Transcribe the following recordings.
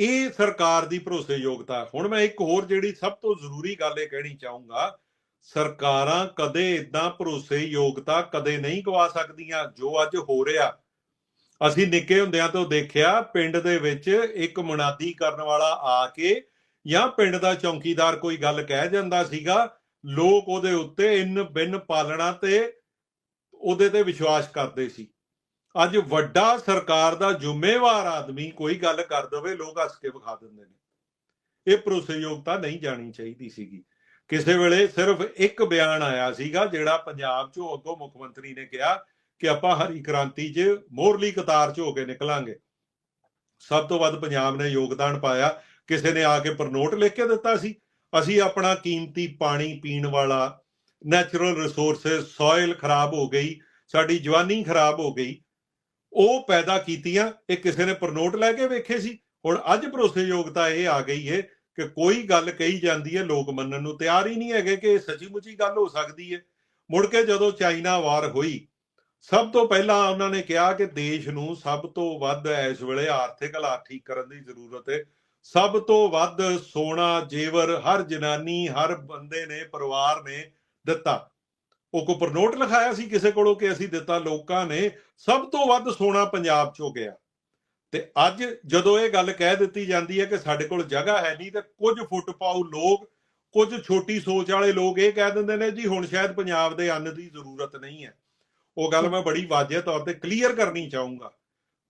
ਇਹ ਸਰਕਾਰ ਦੀ ਭਰੋਸੇਯੋਗਤਾ। ਹੁਣ ਮੈਂ ਇੱਕ ਹੋਰ ਜਿਹੜੀ ਸਭ ਤੋਂ ਜ਼ਰੂਰੀ ਗੱਲ ਇਹ ਕਹਿਣੀ ਚਾਹੂੰਗਾ, ਸਰਕਾਰਾਂ ਕਦੇ ਇਦਾਂ ਭਰੋਸੇਯੋਗਤਾ ਕਦੇ ਨਹੀਂ ਗਵਾ ਸਕਦੀਆਂ, ਜੋ ਅੱਜ ਹੋ ਰਿਹਾ। ਅਸੀਂ ਨਿੱਕੇ ਹੁੰਦਿਆਂ ਤੋਂ ਦੇਖਿਆ, ਪਿੰਡ ਦੇ ਵਿੱਚ ਇੱਕ ਮੁਨਾਦੀ ਕਰਨ ਵਾਲਾ ਆ ਕੇ ਜਾਂ ਪਿੰਡ ਦਾ ਚੌਕੀਦਾਰ ਕੋਈ ਗੱਲ ਕਹਿ ਜਾਂਦਾ ਸੀਗਾ, ਲੋਕ ਉਹਦੇ ਉੱਤੇ ਇਨ ਬਿਨ ਪਾਲਣਾ ਤੇ ਉਹਦੇ ਤੇ ਵਿਸ਼ਵਾਸ ਕਰਦੇ ਸੀ। ਅੱਜ ਵੱਡਾ ਸਰਕਾਰ ਦਾ ਜ਼ਿੰਮੇਵਾਰ ਆਦਮੀ ਕੋਈ ਗੱਲ ਕਰ ਦਵੇ, ਲੋਕ ਹੱਸ ਕੇ ਵਿਖਾ ਦਿੰਦੇ ਨੇ। ਇਹ ਭਰੋਸੇਯੋਗਤਾ ਨਹੀਂ ਜਾਣੀ ਚਾਹੀਦੀ ਸੀਗੀ। ਕਿਸੇ ਵੇਲੇ ਸਿਰਫ ਇੱਕ ਬਿਆਨ ਆਇਆ ਸੀਗਾ, ਜਿਹੜਾ ਪੰਜਾਬ ਚੋਂ ਅੱਗੋਂ ਮੁੱਖ ਮੰਤਰੀ ਨੇ ਕਿਹਾ ਕਿ ਆਪਾਂ ਹਰੀ ਕ੍ਰਾਂਤੀ 'ਚ ਮੋਹਰਲੀ ਕਤਾਰ 'ਚ ਹੋ ਕੇ ਨਿਕਲਾਂਗੇ। ਸਭ ਤੋਂ ਵੱਧ ਪੰਜਾਬ ਨੇ ਯੋਗਦਾਨ ਪਾਇਆ। ਕਿਸੇ ਨੇ ਆ ਕੇ ਪ੍ਰਨੋਟ ਲਿਖ ਕੇ ਦਿੱਤਾ ਸੀ। ਅਸੀਂ ਆਪਣਾ ਕੀਮਤੀ ਪਾਣੀ ਪੀਣ ਵਾਲਾ ਨੈਚੁਰਲ ਰਿਸੋਰਸਸ ਸੋਇਲ ਖਰਾਬ ਹੋ ਗਈ, ਸਾਡੀ ਜਵਾਨੀ ਖਰਾਬ ਹੋ ਗਈ। ਉਹ ਪੈਦਾ ਕੀਤੀਆਂ, ਇਹ ਕਿਸੇ ਨੇ ਪਰਨੋਟ ਲੈ ਕੇ ਵੇਖੇ ਸੀ। ਹੁਣ ਅੱਜ ਭਰੋਸੇਯੋਗਤਾ ਇਹ ਆ ਗਈ ਹੈ ਕਿ ਕੋਈ ਗੱਲ ਕਹੀ ਜਾਂਦੀ ਹੈ ਲੋਕ ਮੰਨਣ ਨੂੰ ਤਿਆਰ ਹੀ ਨਹੀਂ ਹੈਗੇ ਕਿ ਇਹ ਸੱਚੀ ਮੁੱਚੀ ਗੱਲ ਹੋ ਸਕਦੀ ਹੈ ਮੁੜ ਕੇ ਜਦੋਂ ਚਾਈਨਾ ਵਾਰ ਹੋਈ, ਸਭ ਤੋਂ ਪਹਿਲਾਂ ਉਹਨਾਂ ਨੇ ਕਿਹਾ ਕਿ ਦੇਸ਼ ਨੂੰ ਸਭ ਤੋਂ ਵੱਧ ਇਸ ਵੇਲੇ ਆਰਥਿਕ ਹਾਲਾਤ ਠੀਕ ਕਰਨ ਦੀ ਜ਼ਰੂਰਤ ਹੈ ਸਭ ਤੋਂ ਵੱਧ ਸੋਨਾ, ਜੇਵਰ ਹਰ ਜਨਾਨੀ, ਹਰ ਬੰਦੇ ਨੇ, ਪਰਿਵਾਰ ਨੇ ਦਿੱਤਾ। ਉਹ ਕੋ ਪਰ ਨੋਟ ਲਿਖਾਇਆ ਸੀ ਕਿਸੇ ਕੋਲੋਂ ਕਿ ਅਸੀਂ ਦਿੱਤਾ ਲੋਕਾਂ ਨੇ ਸਭ ਤੋਂ ਵੱਧ ਸੋਨਾ ਪੰਜਾਬ ਚੋਂ ਗਿਆ। ਤੇ ਅੱਜ ਜਦੋਂ ਇਹ ਗੱਲ ਕਹਿ ਦਿੱਤੀ ਜਾਂਦੀ ਹੈ ਕਿ ਸਾਡੇ ਕੋਲ ਜਗ੍ਹਾ ਹੈ ਨਹੀਂ ਤੇ ਕੁਝ ਫੁੱਟ ਪਾਉ ਲੋਕ, ਕੁਝ ਛੋਟੀ ਸੋਚ ਵਾਲੇ ਲੋਕ ਇਹ ਕਹਿ ਦਿੰਦੇ ਨੇ, ਜੀ ਹੁਣ ਸ਼ਾਇਦ ਪੰਜਾਬ ਦੇ ਅੰਨ ਦੀ ਜ਼ਰੂਰਤ ਨਹੀਂ ਹੈ। ਉਹ ਗੱਲ ਮੈਂ ਬੜੀ ਵਾਜਿਆ ਤੌਰ ਤੇ ਕਲੀਅਰ ਕਰਨੀ ਚਾਹੂੰਗਾ।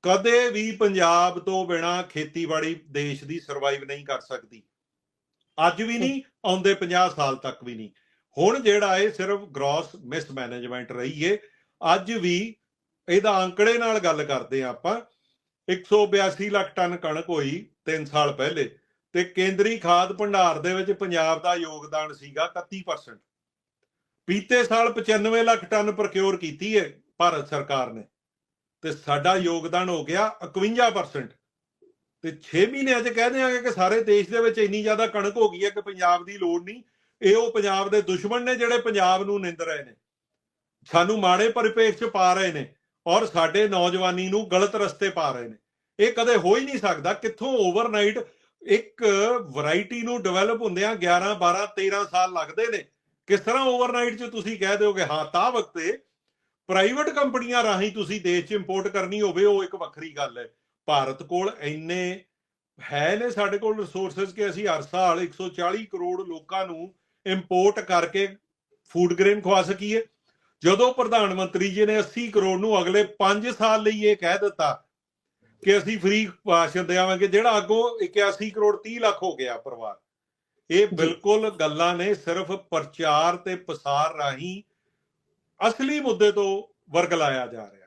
ਕਦੇ ਵੀ ਪੰਜਾਬ ਤੋਂ ਬਿਨਾ ਖੇਤੀਬਾੜੀ ਦੇਸ਼ ਦੀ ਸਰਵਾਈਵ ਨਹੀਂ ਕਰ ਸਕਦੀ। ਅੱਜ ਵੀ ਨਹੀਂ, ਆਉਂਦੇ 50 ਸਾਲ ਤੱਕ ਵੀ ਨਹੀਂ। ਹੁਣ ਜਿਹੜਾ ਇਹ ਸਿਰਫ ਗ੍ਰੋਸ ਮਿਸਮੈਨੇਜਮੈਂਟ ਰਹੀ ਏ ਅੱਜ ਵੀ ਇਹਦਾ ਅੰਕੜੇ ਨਾਲ ਗੱਲ ਕਰਦੇ ਆ ਆਪਾਂ। 182 ਲੱਖ ਟਨ ਕਣਕ ਹੋਈ 3 ਸਾਲ ਪਹਿਲੇ ਤੇ ਕੇਂਦਰੀ ਖਾਦ ਭੰਡਾਰ ਦੇ ਵਿੱਚ ਪੰਜਾਬ ਦਾ ਯੋਗਦਾਨ ਸੀਗਾ 31% ਬੀਤੇ ਸਾਲ 95 ਲੱਖ ਟਨ ਪ੍ਰੋਕਿਉਰ ਕੀਤੀ ਹੈ ਭਾਰਤ ਸਰਕਾਰ ਨੇ ਤੇ ਸਾਡਾ ਯੋਗਦਾਨ ਹੋ ਗਿਆ 51% ਤੇ 6 ਮਹੀਨਿਆਂ 'ਚ ਕਹਿ ਦਿਆਂਗੇ ਕਿ ਸਾਰੇ ਦੇਸ਼ ਦੇ ਵਿੱਚ ਇੰਨੀ ਜ਼ਿਆਦਾ ਕਣਕ ਹੋ ਗਈ ਹੈ ਕਿ ਪੰਜਾਬ ਦੀ ਲੋੜ ਨਹੀਂ। ਇਹ ਉਹ ਪੰਜਾਬ ਦੇ ਦੁਸ਼ਮਣ ਨੇ ਜਿਹੜੇ ਪੰਜਾਬ ਨੂੰ ਨਿੰਦ ਰਹੇ ਨੇ। ਸਾਨੂੰ ਮਾੜੇ ਪਰਿਪੇਖ 'ਚ ਪਾ ਰਹੇ ਨੇ ਔਰ ਸਾਡੇ ਨੌਜਵਾਨੀ ਨੂੰ ਗਲਤ ਰਸਤੇ ਪਾ ਰਹੇ ਨੇ। ਇਹ ਕਦੇ ਹੋ ਹੀ ਨਹੀਂ ਸਕਦਾ ਕਿੱਥੋਂ ਓਵਰਨਾਈਟ ਇੱਕ ਵੈਰਾਈਟੀ ਨੂੰ ਡਿਵੈਲਪ ਹੁੰਦਿਆਂ 11 12 13 ਸਾਲ ਲੱਗਦੇ ਨੇ। ਕਿਸ ਤਰ੍ਹਾਂ ਓਵਰਨਾਈਟ 'ਚ ਤੁਸੀਂ ਕਹਿ ਦਿਓਗੇ ਹਾਂ, ਤਾਂ ਵਕਤੇ ਪ੍ਰਾਈਵੇਟ ਕੰਪਨੀਆਂ ਰਾਹੀਂ ਤੁਸੀਂ ਦੇਸ਼ 'ਚ ਇੰਪੋਰਟ ਕਰਨੀ ਹੋਵੇ, ਉਹ ਇੱਕ ਵੱਖਰੀ ਗੱਲ ਹੈ। ਭਾਰਤ ਕੋਲ ਇੰਨੇ ਹੈ ਨੇ ਸਾਡੇ ਕੋਲ ਰਿਸੋਰਸਸ ਕਿ ਅਸੀਂ ਹਰ ਸਾਲ 140 ਕਰੋੜ ਲੋਕਾਂ ਨੂੰ ਇੰਪੋਰਟ ਕਰਕੇ ਫੂਡ ਗ੍ਰੇਨ ਖਵਾ ਸਕੀਏ। ਜਦੋਂ ਪ੍ਰਧਾਨ ਮੰਤਰੀ ਜੀ ਨੇ 80 ਕਰੋੜ ਨੂੰ ਅਗਲੇ 5 ਸਾਲ ਲਈ ਇਹ ਕਹਿ ਦਿੱਤਾ ਕਿ ਅਸੀਂ ਫ੍ਰੀ ਰਾਸ਼ਨ ਦੇਵਾਂਗੇ ਜਿਹੜਾ ਅੱਗੋਂ 81 ਕਰੋੜ 30 ਲੱਖ ਹੋ ਗਿਆ ਪਰਿਵਾਰ ਇਹ ਬਿਲਕੁਲ ਗੱਲਾਂ ਨੇ ਸਿਰਫ ਪ੍ਰਚਾਰ ਤੇ ਪਸਾਰ ਰਾਹੀਂ ਅਸਲੀ ਮੁੱਦੇ ਤੋਂ ਵਰਗ ਲਾਇਆ ਜਾ ਰਿਹਾ।